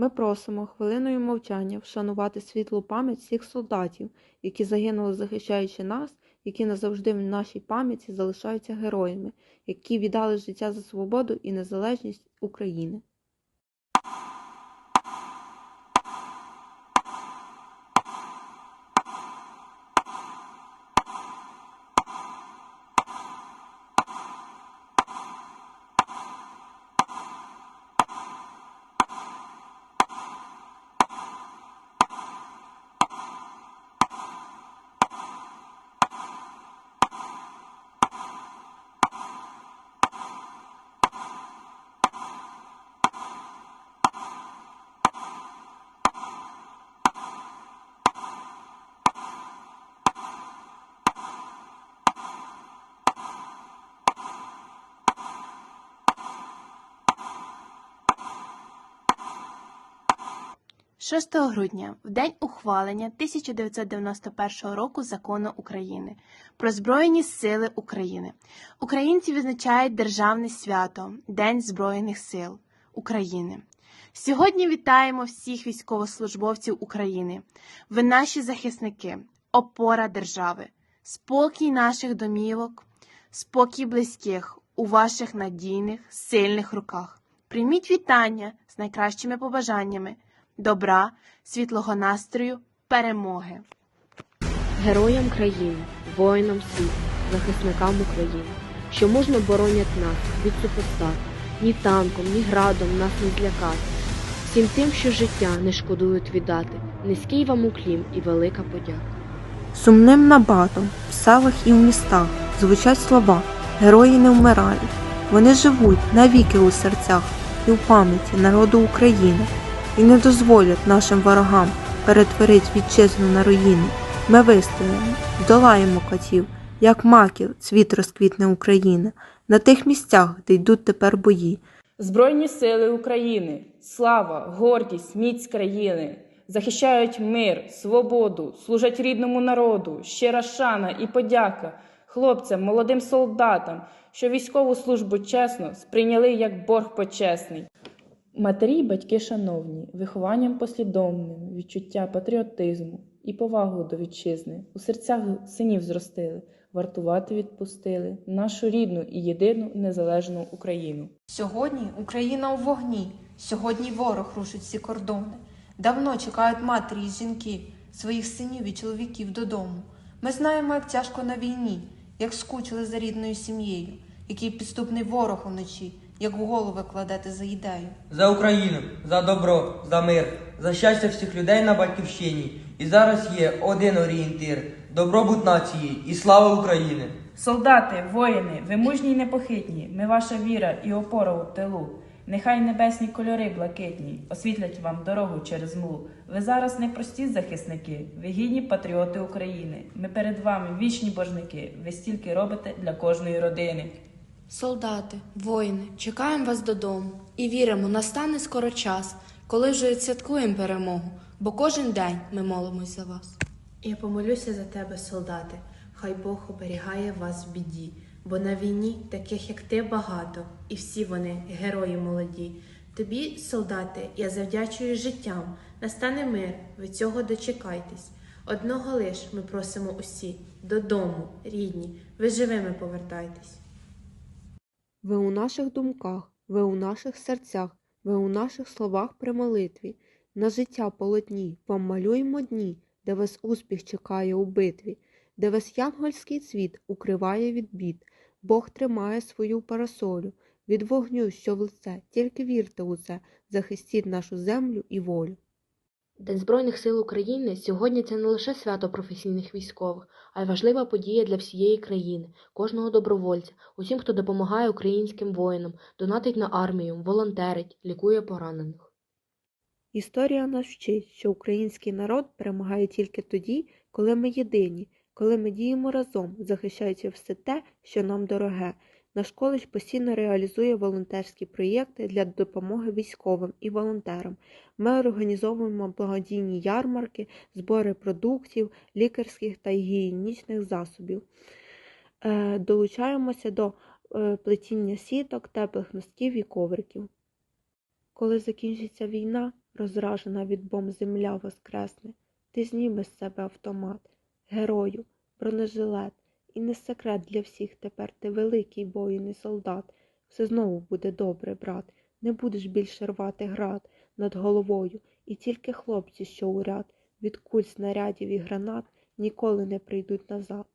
Ми просимо хвилиною мовчання вшанувати світлу пам'ять всіх солдатів, які загинули, захищаючи нас, які назавжди в нашій пам'яті залишаються героями, які віддали життя за свободу і незалежність України. – 6 грудня, в день ухвалення 1991 року Закону України про Збройні Сили України, українці відзначають державне свято День Збройних сил України. Сьогодні вітаємо всіх військовослужбовців України. Ви наші захисники, опора держави, спокій наших домівок, спокій близьких у ваших надійних, сильних руках. Прийміть вітання з найкращими побажаннями добра, світлого настрою, перемоги. Героям країни, воїнам світу, захисникам України, що мужно боронять нас від супостат, ні танком, ні градом нас не злякати. Всім тим, що життя не шкодують віддати, низький вам уклін і велика подяка. Сумним набатом в селах і в містах звучать слова Герої не вмирають. Вони живуть навіки у серцях і в пам'яті народу України і не дозволять нашим ворогам перетворити вітчизну на руїни. Ми вистоїмо, здолаємо котів, як маків цвіт розквітне Україна, на тих місцях, де йдуть тепер бої. Збройні сили України, слава, гордість, міць країни захищають мир, свободу, служать рідному народу, щира шана і подяка хлопцям, молодим солдатам, що військову службу чесно сприйняли як борг почесний. Матері й батьки шановні, вихованням послідовним, відчуття патріотизму і повагу до вітчизни у серцях синів зростили, вартувати відпустили нашу рідну і єдину незалежну Україну. Сьогодні Україна у вогні, сьогодні ворог рушить всі кордони. Давно чекають матері й жінки своїх синів і чоловіків додому. Ми знаємо, як тяжко на війні, як скучили за рідною сім'єю, який підступний ворог уночі, як голови кладете за ідею. За Україну, за добро, за мир, за щастя всіх людей на батьківщині. І зараз є один орієнтир добробут нації і слава України. Солдати, воїни, ви мужні й непохитні, ми ваша віра і опора у тилу. Нехай небесні кольори блакитні освітлять вам дорогу через млу. Ви зараз не прості захисники, ви гідні патріоти України. Ми перед вами вічні божники. Ви стільки робите для кожної родини. Солдати, воїни, чекаємо вас додому і віримо, настане скоро час, коли вже відсвяткуємо перемогу, бо кожен день ми молимось за вас. Я помолюся за тебе, солдати, хай Бог оберігає вас в біді, бо на війні таких, як ти, багато, і всі вони герої молоді. Тобі, солдати, я завдячую життям, настане мир, ви цього дочекайтесь. Одного лиш ми просимо усі додому, рідні, ви живими повертайтесь. Ви у наших думках, ви у наших серцях, ви у наших словах при молитві. На життя полотні вам малюємо дні, де вас успіх чекає у битві, де вас янгольський цвіт укриває від бід. Бог тримає свою парасолю від вогню, що в лице, тільки вірте у це, захистіть нашу землю і волю. День Збройних сил України сьогодні це не лише свято професійних військових, а й важлива подія для всієї країни, кожного добровольця, усім, хто допомагає українським воїнам, донатить на армію, волонтерить, лікує поранених. Історія нас вчить, що український народ перемагає тільки тоді, коли ми єдині, коли ми діємо разом, захищаючи все те, що нам дороге. Наш коледж постійно реалізує волонтерські проєкти для допомоги військовим і волонтерам. Ми організовуємо благодійні ярмарки, збори продуктів, лікарських та гігієнічних засобів. Е, Долучаємося до е, плетіння сіток, теплих носків і ковриків. Коли закінчиться війна, розражена від бомб земля воскресне. Ти зніми з себе автомат, герою, бронежилет. І не секрет для всіх тепер ти великий воїн і солдат. Все знову буде добре, брат. Не будеш більше рвати град над головою, і тільки хлопці, що уряд від куль, снарядів і гранат ніколи не прийдуть назад.